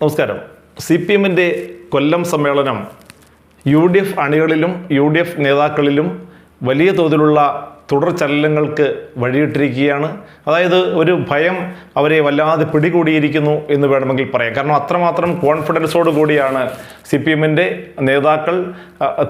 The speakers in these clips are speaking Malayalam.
നമസ്കാരം. സി പി എമ്മിന്റെ കൊല്ലം സമ്മേളനം യു ഡി എഫ് അണികളിലും യു ഡി എഫ് നേതാക്കളിലും വലിയ തോതിലുള്ള തുടർ ചലനങ്ങൾക്ക് വഴിയിട്ടിരിക്കുകയാണ്. അതായത് ഒരു ഭയം അവരെ വല്ലാതെ പിടികൂടിയിരിക്കുന്നു എന്ന് വേണമെങ്കിൽ പറയാം. കാരണം അത്രമാത്രം കോൺഫിഡൻസോട് കൂടിയാണ് സി പി എമ്മിന്റെ നേതാക്കൾ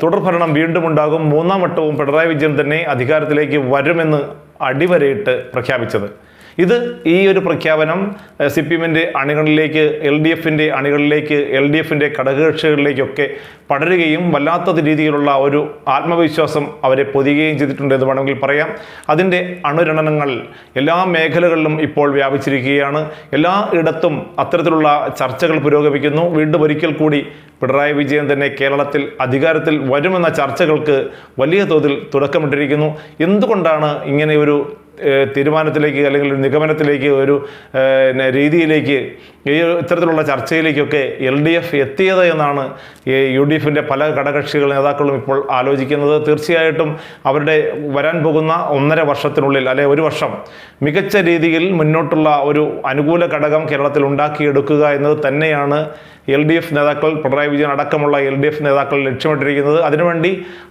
തുടർഭരണം വീണ്ടും ഉണ്ടാകും. മൂന്നാം വട്ടവും പിണറായി വിജയൻ തന്നെ അധികാരത്തിലേക്ക് വരുമെന്ന് അടിവരയിട്ട് പ്രഖ്യാപിച്ചത്. ഇത് ഈ ഒരു പ്രഖ്യാപനം സി പി എമ്മിന്റെ അണികളിലേക്ക് എൽ ഡി എഫിന്റെ അണികളിലേക്ക് എൽ ഡി എഫിന്റെ ഘടകകക്ഷികളിലേക്കൊക്കെ പടരുകയും വല്ലാത്ത രീതിയിലുള്ള ഒരു ആത്മവിശ്വാസം അവരെ പൊതിയുകയും ചെയ്തിട്ടുണ്ട് എന്ന് വേണമെങ്കിൽ പറയാം. അതിന്റെ അണുരണനങ്ങൾ എല്ലാ മേഖലകളിലും ഇപ്പോൾ വ്യാപിച്ചിരിക്കുകയാണ്. എല്ലാ ഇടത്തും അത്തരത്തിലുള്ള ചർച്ചകൾ പുരോഗമിക്കുന്നു. വീണ്ടും ഒരിക്കൽ കൂടി പിണറായി വിജയൻ തന്നെ കേരളത്തിൽ അധികാരത്തിൽ വരുമെന്ന ചർച്ചകൾക്ക് വലിയ തോതിൽ തുടക്കമിട്ടിരിക്കുന്നു. എന്തുകൊണ്ടാണ് ഇങ്ങനെ ഒരു തീരുമാനത്തിലേക്ക് അല്ലെങ്കിൽ ഒരു നിഗമനത്തിലേക്ക് ഒരു രീതിയിലേക്ക് ഈ ഇത്തരത്തിലുള്ള ചർച്ചയിലേക്കൊക്കെ എൽ ഡി എഫ് എത്തിയത് എന്നാണ് ഈ യു ഡി എഫിന്റെ പല ഘടകക്ഷികൾ നേതാക്കളും ഇപ്പോൾ ആലോചിക്കുന്നത്. തീർച്ചയായിട്ടും അവരുടെ വരാൻ പോകുന്ന ഒന്നര വർഷത്തിനുള്ളിൽ അല്ലെ ഒരു വർഷം മികച്ച രീതിയിൽ മുന്നോട്ടുള്ള ഒരു അനുകൂല ഘടകം കേരളത്തിൽ ഉണ്ടാക്കിയെടുക്കുക എന്നത് തന്നെയാണ് എൽ ഡി എഫ് നേതാക്കൾ പിണറായി വിജയൻ അടക്കമുള്ള എൽ ഡി എഫ് നേതാക്കൾ ലക്ഷ്യമിട്ടിരിക്കുന്നത്. അതിനുവേണ്ടി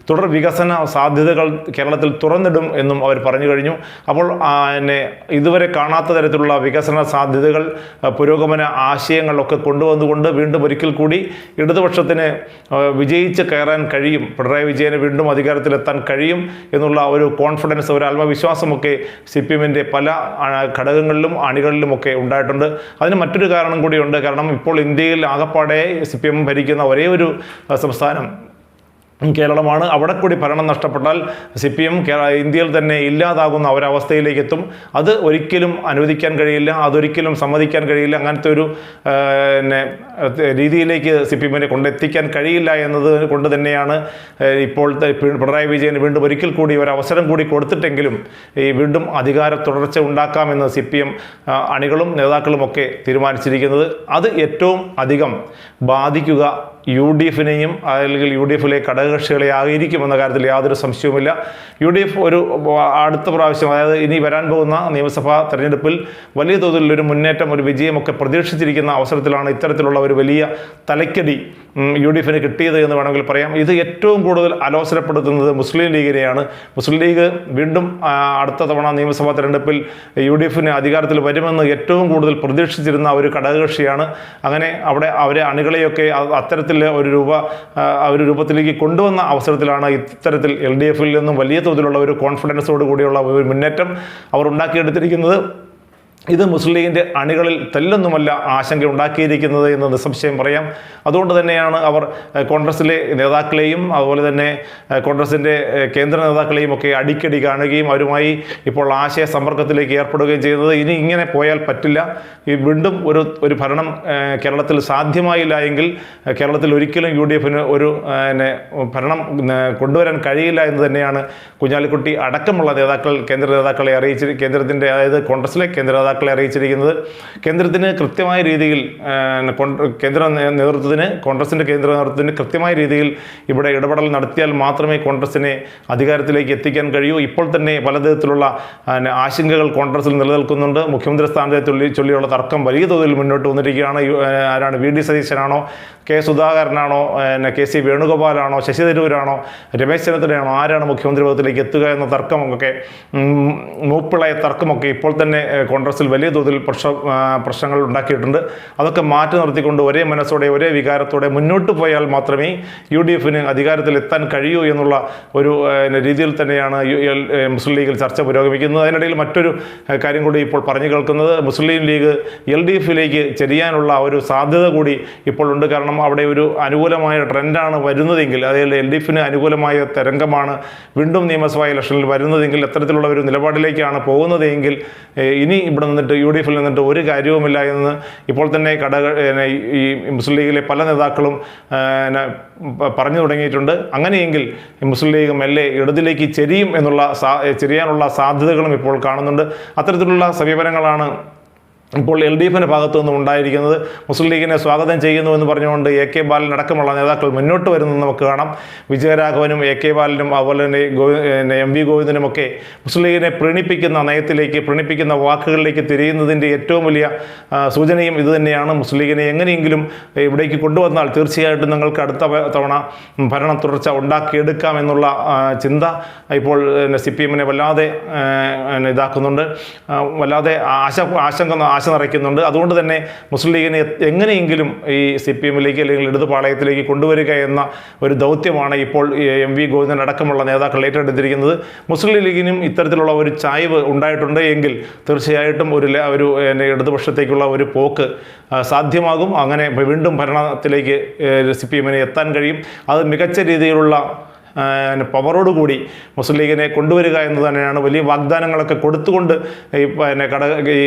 തുടർ വികസന സാധ്യതകൾ കേരളത്തിൽ തുറന്നിടും എന്നും അവർ പറഞ്ഞു കഴിഞ്ഞു. അപ്പോൾ പിന്നെ ഇതുവരെ കാണാത്ത തരത്തിലുള്ള വികസന സാധ്യതകൾ പുരോഗമന ആശയങ്ങളൊക്കെ കൊണ്ടുവന്നുകൊണ്ട് വീണ്ടും ഒരിക്കൽ കൂടി ഇടതുപക്ഷത്തിന് വിജയിച്ച് കയറാൻ കഴിയും പിണറായി വിജയന് വീണ്ടും അധികാരത്തിലെത്താൻ കഴിയും എന്നുള്ള ഒരു കോൺഫിഡൻസ് ഒരു ആത്മവിശ്വാസമൊക്കെ സി പി എമ്മിന്റെ പല ഘടകങ്ങളിലും അണികളിലുമൊക്കെ ഉണ്ടായിട്ടുണ്ട്. അതിന് മറ്റൊരു കാരണം കൂടിയുണ്ട്. കാരണം ഇപ്പോൾ ഇന്ത്യയിൽ ആകപ്പാടെ സി പി എം ഭരിക്കുന്ന ഒരേ ഒരു സംസ്ഥാനം കേരളമാണ്. അവിടെ കൂടി ഭരണം നഷ്ടപ്പെട്ടാൽ സി പി എം ഇന്ത്യയിൽ തന്നെ ഇല്ലാതാകുന്ന ഒരവസ്ഥയിലേക്ക് എത്തും അത് ഒരിക്കലും അനുവദിക്കാൻ കഴിയില്ല അതൊരിക്കലും സമ്മതിക്കാൻ കഴിയില്ല. അങ്ങനത്തെ ഒരു പിന്നെ രീതിയിലേക്ക് സി പി എമ്മിനെ കൊണ്ടെത്തിക്കാൻ കഴിയില്ല എന്നത് കൊണ്ട് തന്നെയാണ് ഇപ്പോൾ പിണറായി വിജയന് വീണ്ടും ഒരിക്കൽ കൂടി ഒരു അവസരം കൂടി കൊടുത്തിട്ടെങ്കിലും ഈ വീണ്ടും അധികാര തുടർച്ച ഉണ്ടാക്കാമെന്ന് സി പി എം അണികളും നേതാക്കളുമൊക്കെ തീരുമാനിച്ചിരിക്കുന്നത്. അത് ഏറ്റവും അധികം ബാധിക്കുക യു ഡി എഫിനെയും അല്ലെങ്കിൽ യു ഡി എഫിലെ ഘടകകക്ഷികളെ ആയിരിക്കുമെന്ന കാര്യത്തിൽ യാതൊരു സംശയവുമില്ല. യു ഡി എഫ് ഒരു അടുത്ത പ്രാവശ്യം അതായത് ഇനി വരാൻ പോകുന്ന നിയമസഭാ തെരഞ്ഞെടുപ്പിൽ വലിയ തോതിൽ ഒരു മുന്നേറ്റം ഒരു വിജയമൊക്കെ പ്രതീക്ഷിച്ചിരിക്കുന്ന അവസരത്തിലാണ് ഇത്തരത്തിലുള്ള ഒരു വലിയ തലയ്ക്കടി ഉം, യു ഡി എഫിന് കിട്ടിയത് എന്ന് വേണമെങ്കിൽ പറയാം. ഇത് ഏറ്റവും കൂടുതൽ അലോസരപ്പെടുത്തുന്നത് മുസ്ലിം ലീഗിനെയാണ്. മുസ്ലിം ലീഗ് വീണ്ടും അടുത്ത തവണ നിയമസഭാ തെരഞ്ഞെടുപ്പിൽ യു ഡി എഫിന് അധികാരത്തിൽ വരുമെന്ന് ഏറ്റവും കൂടുതൽ പ്രതീക്ഷിച്ചിരുന്ന ഒരു ഘടകകക്ഷിയാണ്. അങ്ങനെ അവിടെ അവരെ അണികളെയൊക്കെ അ- അത്തരത്തിൽ ഒരു രൂപ ഒരു രൂപത്തിലേക്ക് കൊണ്ടുവന്ന അവസരത്തിലാണ് ഇത്തരത്തിൽ എൽ ഡി എഫിൽ നിന്നും വലിയ തോതിലുള്ള ഒരു കോൺഫിഡൻസോട് കൂടിയുള്ള ഒരു മുന്നേറ്റം അവർ ഉണ്ടാക്കിയെടുത്തിരിക്കുന്നത്. ഇത് മുസ്ലിം ലീഗിന്റെ അണികളിൽ തെല്ലൊന്നുമല്ല ആശങ്ക ഉണ്ടാക്കിയിരിക്കുന്നത് എന്ന് നിസ്സംശയം പറയാം. അതുകൊണ്ട് തന്നെയാണ് അവർ കോൺഗ്രസിലെ നേതാക്കളെയും അതുപോലെ തന്നെ കോൺഗ്രസിന്റെ കേന്ദ്ര നേതാക്കളെയും ഒക്കെ അടിക്കടി കാണുകയും അവരുമായി ഇപ്പോൾ ആശയ സമ്പർക്കത്തിലേക്ക് ഏർപ്പെടുകയും ചെയ്യുന്നത് ഇനി ഇങ്ങനെ പോയാൽ പറ്റില്ല. ഈ വീണ്ടും ഒരു ഒരു ഭരണം കേരളത്തിൽ സാധ്യമായില്ല എങ്കിൽ കേരളത്തിൽ ഒരിക്കലും യു ഡി എഫിന് ഒരു ഭരണം കൊണ്ടുവരാൻ കഴിയില്ല എന്ന് തന്നെയാണ് കുഞ്ഞാലിക്കുട്ടി അടക്കമുള്ള നേതാക്കൾ കേന്ദ്ര നേതാക്കളെ അറിയിച്ച് കേന്ദ്രത്തിന്റെ അതായത് കോൺഗ്രസിലെ കേന്ദ്ര നേതാക്കളെ അറിയിച്ചിരിക്കുന്നത്. കേന്ദ്രത്തിന് കൃത്യമായ രീതിയിൽ കേന്ദ്ര നേതൃത്വത്തിന് കോൺഗ്രസിന്റെ കേന്ദ്ര നേതൃത്വത്തിന് കൃത്യമായ രീതിയിൽ ഇവിടെ ഇടപെടൽ നടത്തിയാൽ മാത്രമേ കോൺഗ്രസിനെ അധികാരത്തിലേക്ക് എത്തിക്കാൻ കഴിയൂ. ഇപ്പോൾ തന്നെ പലതരത്തിലുള്ള ആശങ്കകൾ കോൺഗ്രസിൽ നിലനിൽക്കുന്നുണ്ട്. മുഖ്യമന്ത്രി സ്ഥാനത്തെ ചൊല്ലി ചൊല്ലിയുള്ള തർക്കം വലിയ തോതിൽ മുന്നോട്ട് വന്നിരിക്കുകയാണ്. ആരാണ് വി ഡി സതീശനാണോ കെ സുധാകരനാണോ പിന്നെ കെ സി വേണുഗോപാലാണോ ശശി തരൂരാണോ രമേശ് ചെന്നിത്തലയാണോ ആരാണ് മുഖ്യമന്ത്രി പദത്തിലേക്ക് എത്തുക എന്ന തർക്കമൊക്കെ മൂപ്പിളയ തർക്കമൊക്കെ ഇപ്പോൾ തന്നെ ഏഹ്, കോൺഗ്രസിൽ വലിയ തോതിൽ പ്രശ്ന പ്രശ്നങ്ങൾ ഉണ്ടാക്കിയിട്ടുണ്ട്. അതൊക്കെ മാറ്റി നിർത്തിക്കൊണ്ട് ഒരേ മനസ്സോടെ ഒരേ വികാരത്തോടെ മുന്നോട്ട് പോയാൽ മാത്രമേ യു ഡി എഫിന് അധികാരത്തിൽ എത്താൻ കഴിയൂ എന്നുള്ള ഒരു രീതിയിൽ തന്നെയാണ് മുസ്ലിം ലീഗിൽ ചർച്ച പുരോഗമിക്കുന്നത്. അതിനിടയിൽ മറ്റൊരു കാര്യം കൂടി ഇപ്പോൾ പറഞ്ഞു കേൾക്കുന്നത് മുസ്ലിം ലീഗ് എൽ ഡി എഫിലേക്ക് ചെരിയാനുള്ള ഒരു സാധ്യത കൂടി ഇപ്പോൾ ഉണ്ട്. കാരണം അവിടെ ഒരു അനുകൂലമായ ട്രെൻഡാണ് വരുന്നതെങ്കിൽ അതായത് എൽ ഡി എഫിന് അനുകൂലമായ തരംഗമാണ് വീണ്ടും നിയമസഭാ ഇലക്ഷനിൽ വരുന്നതെങ്കിൽ അത്തരത്തിലുള്ള ഒരു നിലപാടിലേക്കാണ് പോകുന്നതെങ്കിൽ ഇനി ഇവിടെ നിന്നിട്ട് യു ഡി എഫിൽ നിന്നിട്ട് ഒരു കാര്യവുമില്ല എന്ന് ഇപ്പോൾ തന്നെ കടകൾ ഈ മുസ്ലിം ലീഗിലെ പല നേതാക്കളും പറഞ്ഞു തുടങ്ങിയിട്ടുണ്ട്. അങ്ങനെയെങ്കിൽ മുസ്ലിം ലീഗ് മെല്ലെ ഇടതിലേക്ക് ചെരിയും എന്നുള്ള ചെരിയാനുള്ള സാധ്യതകളും ഇപ്പോൾ കാണുന്നുണ്ട്. അത്തരത്തിലുള്ള സമീപനങ്ങളാണ് ഇപ്പോൾ എൽ ഡി എഫിന്റെ ഭാഗത്തു നിന്നും ഉണ്ടായിരിക്കുന്നത് മുസ്ലിം ലീഗിനെ സ്വാഗതം ചെയ്യുന്നു എന്ന് പറഞ്ഞുകൊണ്ട് എ കെ ബാലൻ അടക്കമുള്ള നേതാക്കൾ മുന്നോട്ട് വരുന്നത് നമുക്ക് കാണാം. വിജയരാഘവനും എ കെ ബാലനും അതുപോലെ തന്നെ ഗോവി- പിന്നെ എം വി ഗോവിന്ദനുമൊക്കെ മുസ്ലിം ലീഗിനെ പ്രീണിപ്പിക്കുന്ന നയത്തിലേക്ക് പ്രീണിപ്പിക്കുന്ന വാക്കുകളിലേക്ക് തിരിയുന്നതിന്റെ ഏറ്റവും വലിയ സൂചനയും ഇതുതന്നെയാണ് മുസ്ലിം ലീഗിനെ എങ്ങനെയെങ്കിലും ഇവിടേക്ക് കൊണ്ടുവന്നാൽ തീർച്ചയായിട്ടും നിങ്ങൾക്ക് അടുത്ത തവണ ഭരണ തുടർച്ച ഉണ്ടാക്കിയെടുക്കാം എന്നുള്ള ചിന്ത ഇപ്പോൾ സി പി എമ്മിനെ വല്ലാതെ ഇതാക്കുന്നുണ്ട്. വല്ലാതെ ആശ ആശങ്ക ആശ നിറയ്ക്കുന്നുണ്ട്. അതുകൊണ്ട് തന്നെ മുസ്ലിം ലീഗിനെ എങ്ങനെയെങ്കിലും ഈ സി പി എമ്മിലേക്ക് അല്ലെങ്കിൽ ഇടതുപാളയത്തിലേക്ക് കൊണ്ടുവരിക എന്ന ഒരു ദൗത്യമാണ് ഇപ്പോൾ എം വി ഗോവിന്ദൻ അടക്കമുള്ള നേതാക്കൾ ഏറ്റെടുത്തിരിക്കുന്നത്. മുസ്ലിം ലീഗിനും ഇത്തരത്തിലുള്ള ഒരു ചായ്വ് ഉണ്ടായിട്ടുണ്ട് എങ്കിൽ തീർച്ചയായിട്ടും ഒരു ഒരു ഇടതുപക്ഷത്തേക്കുള്ള ഒരു പോക്ക് സാധ്യമാകും. അങ്ങനെ വീണ്ടും ഭരണത്തിലേക്ക് സി പി എത്താൻ കഴിയും. അത് മികച്ച രീതിയിലുള്ള പവറോട് കൂടി മുസ്ലിം ലീഗിനെ കൊണ്ടുവരിക എന്ന് തന്നെയാണ് വലിയ വാഗ്ദാനങ്ങളൊക്കെ കൊടുത്തുകൊണ്ട് ഈ പിന്നെ ഘടക ഈ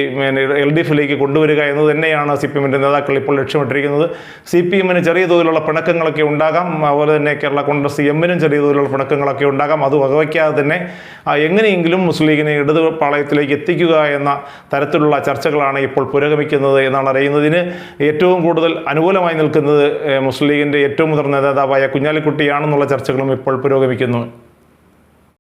എൽ ഡി എഫിലേക്ക് കൊണ്ടുവരിക എന്ന് തന്നെയാണ് സി പി എമ്മിന്റെ നേതാക്കൾ ഇപ്പോൾ ലക്ഷ്യമിട്ടിരിക്കുന്നത്. സി പി എമ്മിന് ചെറിയ തോതിലുള്ള പിണക്കങ്ങളൊക്കെ ഉണ്ടാകാം. അതുപോലെ തന്നെ കേരള കോൺഗ്രസ് എമ്മിനും ചെറിയ തോതിലുള്ള പിണക്കങ്ങളൊക്കെ ഉണ്ടാകാം. അത് വകവയ്ക്കാതെ തന്നെ എങ്ങനെയെങ്കിലും മുസ്ലിം ലീഗിനെ ഇടത് പാളയത്തിലേക്ക് എത്തിക്കുക എന്ന തരത്തിലുള്ള ചർച്ചകളാണ് ഇപ്പോൾ പുരോഗമിക്കുന്നത് എന്നാണ് അറിയുന്നതിന് ഏറ്റവും കൂടുതൽ അനുകൂലമായി നിൽക്കുന്നത് മുസ്ലിം ലീഗിന്റെ ഏറ്റവും മുതിർന്ന നേതാവായ കുഞ്ഞാലിക്കുട്ടിയാണെന്നുള്ള ചർച്ചകളും ഇപ്പോൾ പുരോഗമിക്കുന്നു.